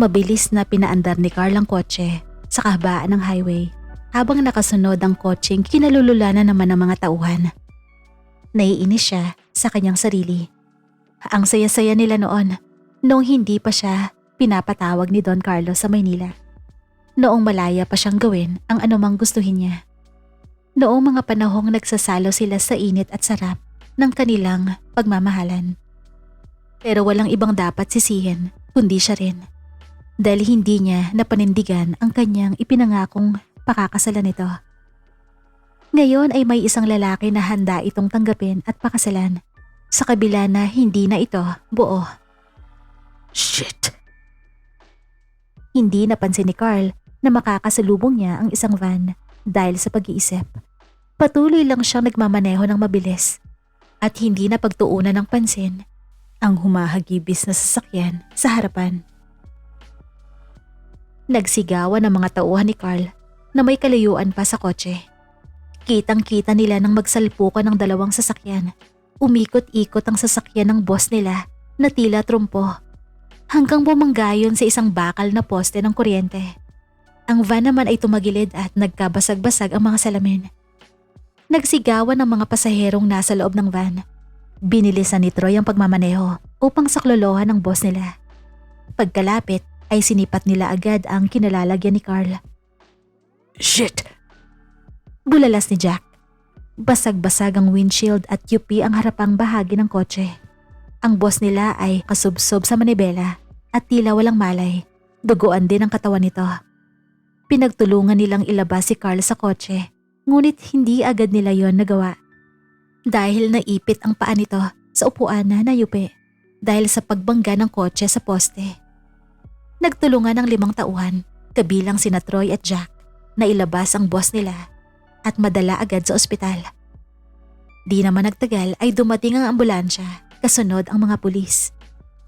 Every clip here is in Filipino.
Mabilis na pinaandar ni Carl ang kotse sa kahabaan ng highway habang nakasunod ang kotseng kinalululanan naman ng mga tauhan. Naiinis siya sa kanyang sarili. Ang saya-saya nila noon noong hindi pa siya pinapatawag ni Don Carlos sa Maynila. Noong malaya pa siyang gawin ang anumang gustuhin niya. Noong mga panahong nagsasalo sila sa init at sarap ng kanilang pagmamahalan. Pero walang ibang dapat sisihin kundi siya rin. Dahil hindi niya napanindigan ang kanyang ipinangakong pakakasalan nito. Ngayon ay may isang lalaki na handa itong tanggapin at pakasalan sa kabila na hindi na ito buo. Shit! Hindi napansin ni Carl na makakasalubong niya ang isang van dahil sa pag-iisip. Patuloy lang siyang nagmamaneho ng mabilis at hindi na pagtuunan ng pansin ang humahagibis na sasakyan sa harapan. Nagsigawan ang mga tauhan ni Carl na may kalayuan pa sa kotse. Kitang-kita nila nang magsalpukan ng dalawang sasakyan. Umikot-ikot ang sasakyan ng boss nila na tila trumpo hanggang bumanggayon sa isang bakal na poste ng kuryente. Ang van naman ay tumagilid at nagkabasag-basag ang mga salamin. Nagsigawan ang mga pasaherong nasa loob ng van. Binilisan ni Troy ang pagmamaneho upang saklolohan ng boss nila. Pagkalapit ay sinipat nila agad ang kinalalagyan ni Carl. Shit! Bulalas ni Jack. Basag-basag ang windshield at UP ang harapang bahagi ng kotse. Ang boss nila ay kasubsob sa manibela at tila walang malay. Duguan din ang katawan nito. Pinagtulungan nilang ilabas si Carl sa kotse, ngunit hindi agad nila yon nagawa. Dahil naipit ang paa nito sa upuan na nayupi dahil sa pagbangga ng kotse sa poste. Nagtulungan ang limang tauhan, kabilang sina Troy at Jack, na ilabas ang boss nila at madala agad sa ospital. Di naman nagtagal ay dumating ang ambulansya, kasunod ang mga pulis.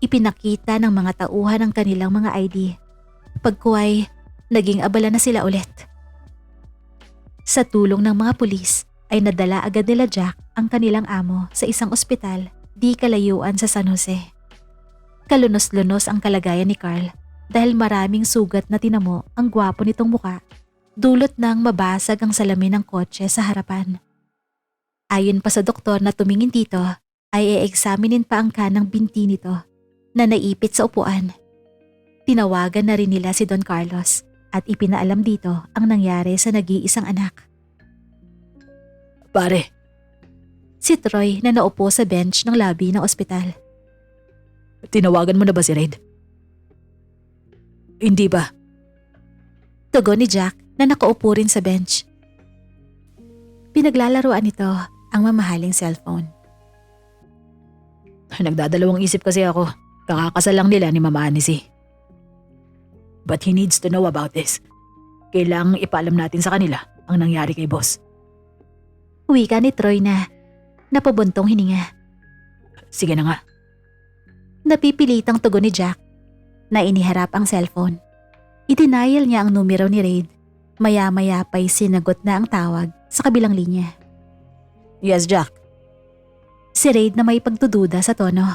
Ipinakita ng mga tauhan ang kanilang mga ID. Pagkuway, naging abala na sila ulit. Sa tulong ng mga pulis ay nadala agad nila Jack ang kanilang amo sa isang ospital di kalayuan sa San Jose. Kalunos-lunos ang kalagayan ni Carl dahil maraming sugat na tinamo ang gwapo nitong muka dulot ng mabasag ang salamin ng kotse sa harapan. Ayon pa sa doktor na tumingin dito, ay e-examinin pa ang kanang binti nito na naipit sa upuan. Tinawagan na rin nila si Don Carlos at ipinaalam dito ang nangyari sa nag-iisang anak. Pare, Si Troy na naupo sa bench ng lobby ng ospital. tinawagan mo na ba si Red? Hindi ba? Tugon ni Jack na nakaupo rin sa bench. Pinaglalaroan nito ang mamahaling cellphone. Nagdadalawang isip kasi ako. Kakakasal lang nila ni Mama Anisi. But he needs to know about this. Kailangang ipaalam natin sa kanila ang nangyari kay boss. Wika ni Troy na napabuntong hininga. Sige na nga. Napipilitang tugon ni Jack na iniharap ang cellphone. Idenial niya ang numero ni Raid. Maya-maya pa'y sinagot na ang tawag sa kabilang linya. Yes, Jack. Si Raid na may pagdududa sa tono.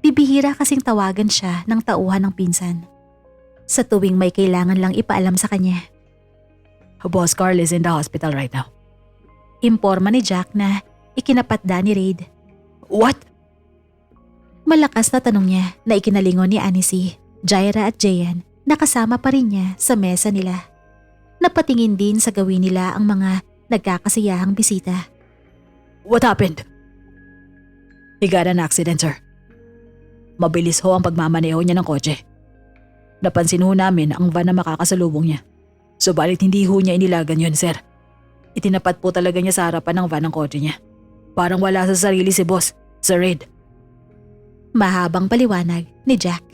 Bibihira kasing tawagan siya ng tauhan ng pinsan. Sa tuwing may kailangan lang ipaalam sa kanya. Boss Carl is in the hospital right now. Imporma ni Jack na ikinapatda ni Raid. What? Malakas na tanong niya na ikinalingon ni Anisi, Jaira at Jayan na kasama pa rin niya sa mesa nila. Napatingin din sa gawin nila ang mga nagkakasiyahang bisita. What happened? He got an accident, sir. Mabilis ho ang pagmamaneho niya ng kotse. Napansin ho namin ang van na makakasalubong niya. Subalit hindi ho niya inilagan yun, sir. Itinapat po talaga niya sa harapan ng van ng kotse niya. Parang wala sa sarili si boss, Sir Red. Mahabang paliwanag ni Jack.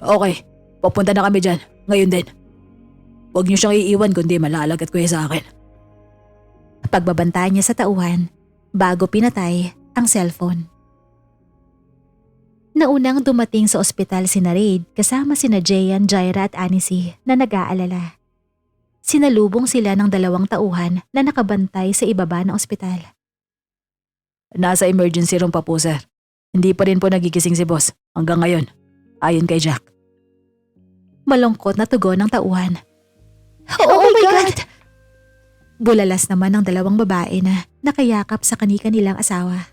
Okay, papunta na kami dyan. Ngayon din. Huwag niyo siyang iiwan kundi malalagat ko sa akin. Pagbabantayan niya sa tauhan bago pinatay ang cellphone. Naunang dumating sa ospital si Raid kasama sina Jayan, Jaira at Anisi na nag-aalala. Sinalubong sila ng dalawang tauhan na nakabantay sa ibaba ng ospital. Nasa emergency room pa po, sir. Hindi pa rin po nagigising si boss hanggang ngayon. Ayon kay Jack. Malungkot na tugon ng tauhan. Oh, my God! Bulalas naman ng dalawang babae na nakayakap sa kani-kanilang asawa.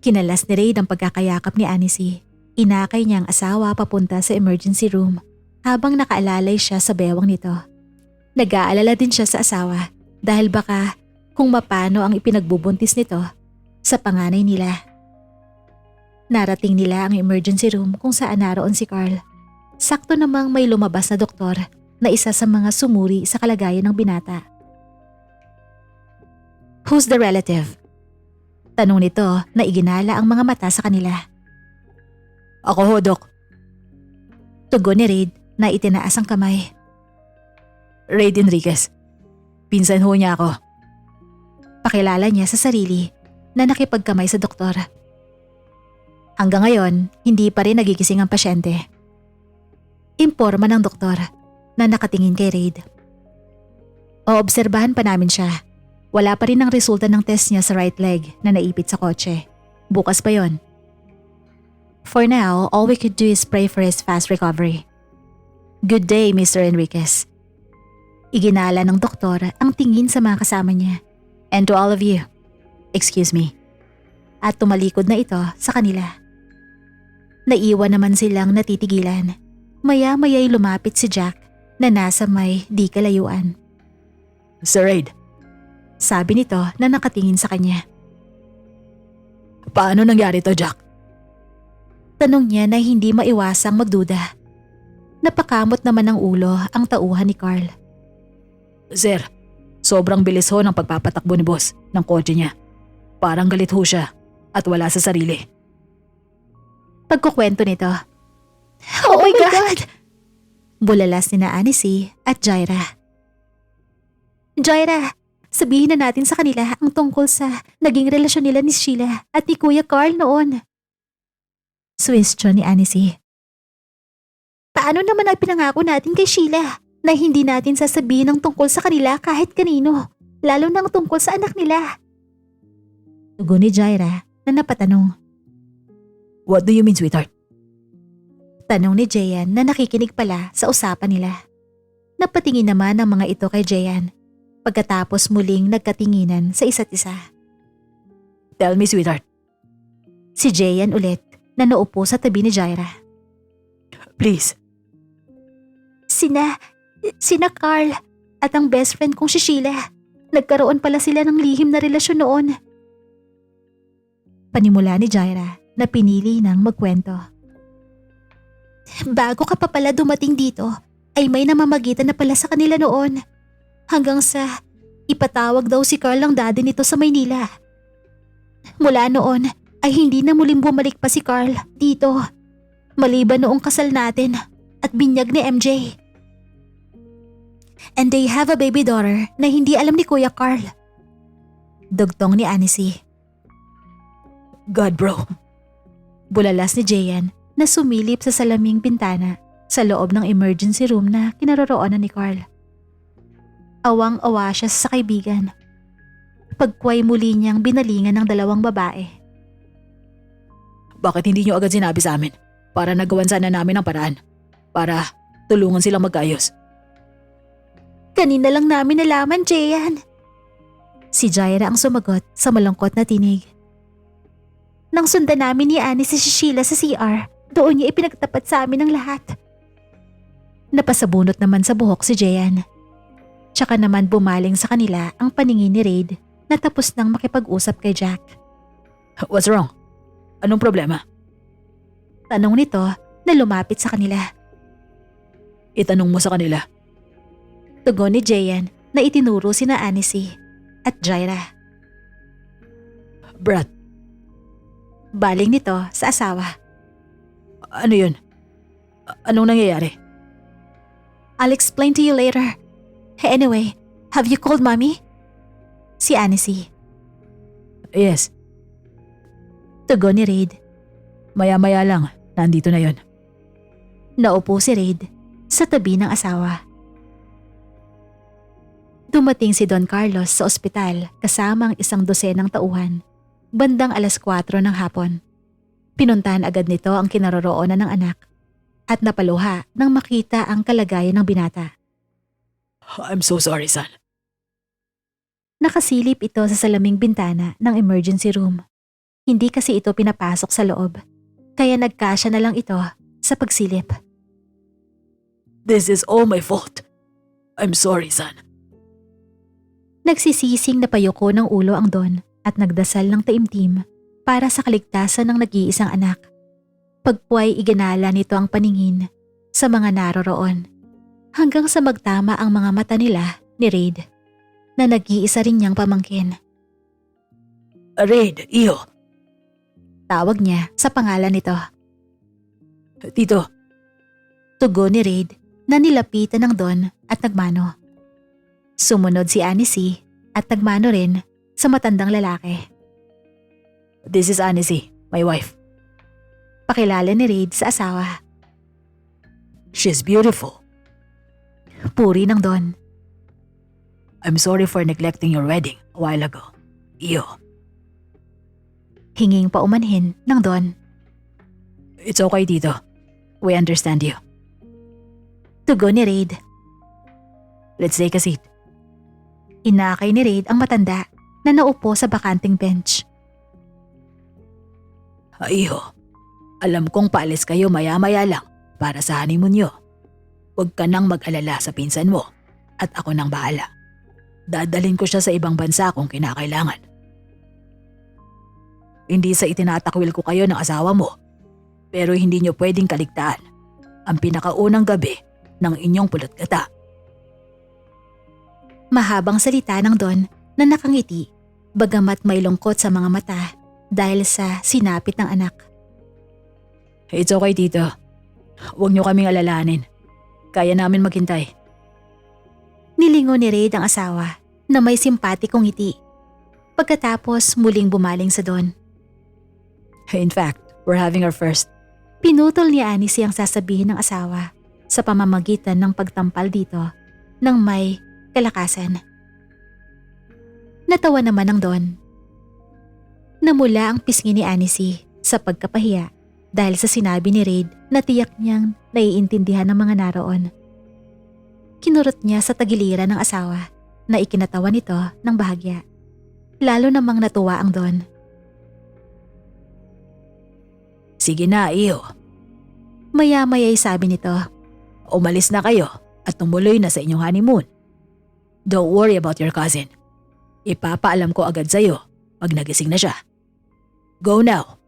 Kinalas ni Raid ang pagkakayakap ni Anisi. Inakay niya ang asawa papunta sa emergency room habang nakaalalay siya sa bewang nito. Nag-aalala din siya sa asawa dahil baka kung mapano ang ipinagbubuntis nito sa panganay nila. Narating nila ang emergency room kung saan naroon si Carl. Sakto namang may lumabas na doktor na isa sa mga sumuri sa kalagayan ng binata. Who's the relative? Tanong nito na iginala ang mga mata sa kanila. Ako ho, Dok. Tugon ni Reid na itinaas ang kamay. Raid Enriquez. Pinsan ho niya ako. Pakilala niya sa sarili na nakipagkamay sa doktor. Hanggang ngayon, hindi pa rin nagigising ang pasyente. Imporma ng doktor na nakatingin kay Raid. Oobserbahan pa namin siya. Wala pa rin ang resulta ng test niya sa right leg na naipit sa kotse. Bukas pa yon. For now, all we could do is pray for his fast recovery. Good day, Mr. Enriquez. Iginala ng doktor ang tingin sa mga kasama niya. And to all of you, excuse me. At tumalikod na ito sa kanila. Naiwan naman silang natitigilan. Maya-maya'y lumapit si Jack na nasa may di kalayuan. Sir Raid, Sabi nito na nakatingin sa kanya. paano nangyari to, Jack? Tanong niya na hindi maiwasang magduda. Napakamot naman ng ulo ang tauhan ni Carl. Sir, sobrang bilis ho ng pagpapatakbo ni boss ng kotse niya. Parang galit ho siya at wala sa sarili. Pagkukwento nito. Oh, my God! Bulalas ni na Anisi at Jaira. Jaira, sabihin na natin sa kanila ang tungkol sa naging relasyon nila ni Sheila at ni Kuya Carl noon. Swistyon ni Anisi. Paano naman ang pinangako natin kay Sheila na hindi natin sasabihin ang tungkol sa kanila kahit kanino, lalo na ang tungkol sa anak nila? Tugon ni Jaira na napatanong. What do you mean, sweetheart? Tanong ni Jayan na nakikinig pala sa usapan nila. Napatingin naman ang mga ito kay Jayan pagkatapos muling nagkatinginan sa isa't isa. Tell me, sweetheart. Si Jayan ulit na naupo sa tabi ni Jaira. Please. Sina, sina Carl at ang best friend kong si Sheila. Nagkaroon pala sila ng lihim na relasyon noon. Panimula ni Jaira na pinili ng magkwento. Bago ka pa pala dumating dito, ay may namamagitan na pala sa kanila noon. Hanggang sa ipatawag daw si Carl ang daddy nito sa Maynila. Mula noon ay hindi na muling bumalik pa si Carl dito. Maliban noong kasal natin at binyag ni MJ. And they have a baby daughter na hindi alam ni Kuya Carl. Dugtong ni Anisi. God, bro. Bulalas ni Jayan na sumilip sa salaming bintana sa loob ng emergency room na kinaroroonan ni Carl. Awang-awa siya sa kaibigan. Pagkway muli niyang binalingan ng dalawang babae. Bakit hindi niyo agad sinabi sa amin? Para nagawan sana namin ang paraan. Para tulungan silang magkayos. Kanina lang namin nalaman, Jayan. Si Jaira ang sumagot sa malungkot na tinig. Nang sundan namin ni Annie si Sheila sa CR, doon niya ipinagtapat sa amin ang lahat. Napasabunot naman sa buhok si Jayan. Tsaka naman bumaling sa kanila ang paningin ni Raid na tapos nang makipag-usap kay Jack. What's wrong? Anong problema? Tanong nito na lumapit sa kanila. Itanong mo sa kanila. Tugon ni Jayan na itinuro sina Anisi at Jaira. Brad, Baling nito sa asawa. ano yun? Anong nangyayari? I'll explain to you later. Anyway, have you called mommy? Si Anisi. Yes, Tugon ni Raid. maya-maya lang. Nandito na yon. Naupo si Raid sa tabi ng asawa. Dumating si Don Carlos sa ospital kasama ang isang dosenang tauhan, bandang alas 4 ng hapon. Pinuntahan agad nito ang kinaroroonan ng anak at napaluha nang makita ang kalagayan ng binata. I'm so sorry, son. Nakasilip ito sa salaming bintana ng emergency room. Hindi kasi ito pinapasok sa loob, kaya nagkasya na lang ito sa pagsilip. This is all my fault. I'm sorry, son. Nagsisising na payoko ng ulo ang Don at nagdasal ng taimtim para sa kaligtasan ng nag-iisang anak. Pagpuay iganala nito ang paningin sa mga naroroon hanggang sa magtama ang mga mata nila ni Raid na nag-iisa rin niyang pamangkin. Raid, iyo. Tawag niya sa pangalan nito. Tito, Tugon ni Raid na nilapitan ng Don at nagmano. Sumunod si Anisi at nagmano rin sa matandang lalaki. this is Anisi, my wife. Pakilala ni Raid sa asawa. She's beautiful. Puri ng Don. I'm sorry for neglecting your wedding a while ago. Iyo, Hinging paumanhin ng Don. it's okay, Tito. We understand you. Tugon ni Raid. Let's take a seat. Inakay ni Raid ang matanda na naupo sa bakanting bench. Ah, Iho, alam kong paalis kayo maya-maya lang para sa honeymoon nyo. Huwag ka nang mag-alala sa pinsan mo at ako nang bahala. Dadalhin ko siya sa ibang bansa kung kinakailangan. Hindi sa itinatakwil ko kayo ng asawa mo, pero hindi nyo pwedeng kaligtaan ang pinakaunang gabi ng inyong pulot gata. Mahabang salita ng Don na nakangiti bagamat may lungkot sa mga mata dahil sa sinapit ng anak. It's okay, Tito. Huwag nyo kaming alalahanin. Kaya namin maghintay. Nilingon ni Raid ang asawa na may simpatikong ngiti. Pagkatapos muling bumaling sa Don. In fact, we're having our first Pinutol ni Annie siyang sasabihin ng asawa sa pamamagitan ng pagtampal dito ng may kalakasan. Natawa naman ng Don. Namula ang pisngi ni Anisi sa pagkapahiya dahil sa sinabi ni Raid na tiyak niyang naiintindihan ng mga naroon. Kinurot niya sa tagiliran ng asawa na ikinatawa nito ng bahagya. Lalo namang natuwa ang Don. Sige na, iyo. Maya-maya'y sabi nito. Umalis na kayo at tumuloy na sa inyong honeymoon. Don't worry about your cousin. Ipapaalam ko agad sa'yo pag nagising na siya. Go now.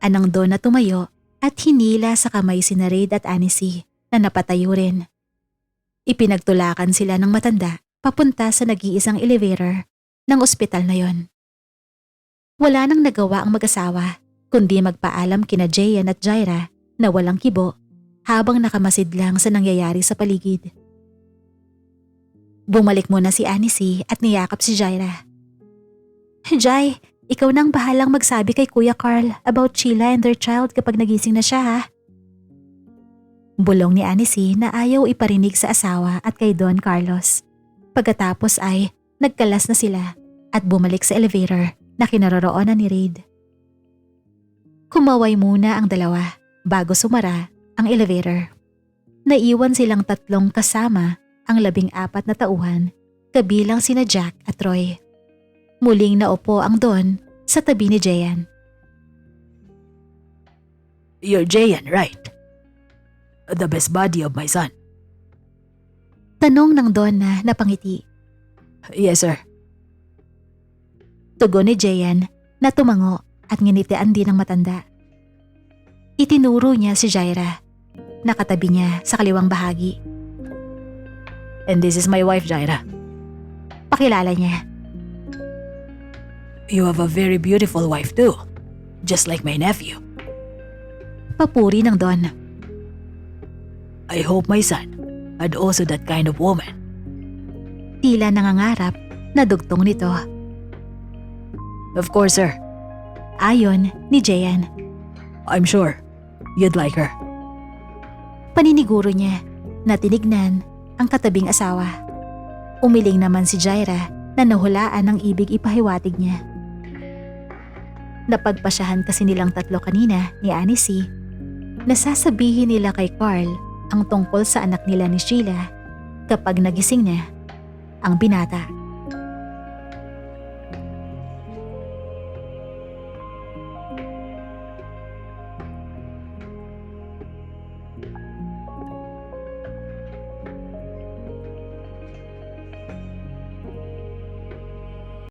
Anang Don na tumayo at hinila sa kamay si Raid at Anisi na napatayo rin. Ipinagtulakan sila ng matanda papunta sa nag-iisang elevator ng ospital na yon. Wala nang nagawa ang mag-asawa kundi magpaalam kina Jayan at Jaira na walang kibo habang nakamasid lang sa nangyayari sa paligid. Bumalik muna si Anisi at niyakap si Jaira. Jai, ikaw nang bahalang magsabi kay Kuya Carl about Sheila and their child kapag nagising na siya ha. Bulong ni Anisi na ayaw iparinig sa asawa at kay Don Carlos. Pagkatapos ay nagkalas na sila at bumalik sa elevator na kinaroroonan ni Reid. Kumaway muna ang dalawa bago sumara ang elevator. Naiwan silang tatlong kasama ang labing apat na tauhan kabilang sina Jack at Troy. Muling naupo ang Don sa tabi ni Jayan. You're Jayan, right? The best buddy of my son. Tanong ng Don na napangiti. Yes, sir. Tugon ni Jayan na tumango at nginitian din ng matanda. Itinuro niya si Jaira. Nakatabi niya sa kaliwang bahagi. And this is my wife, Jaira. Pakilala niya. You have a very beautiful wife too. Just like my nephew. Papuri ng Don. I hope my son had also that kind of woman. Tila nangangarap na dugtong nito. Of course, sir. Ayon ni Jayan. I'm sure you'd like her. Paniniguro niya na tinignan ang katabing asawa. Umiling naman si Jaira na nahulaan ng ibig ipahiwatig niya. Napagpasyahan kasi nilang tatlo kanina ni C. Nasasabihin nila kay Carl ang tungkol sa anak nila ni Sheila kapag nagising na ang binata.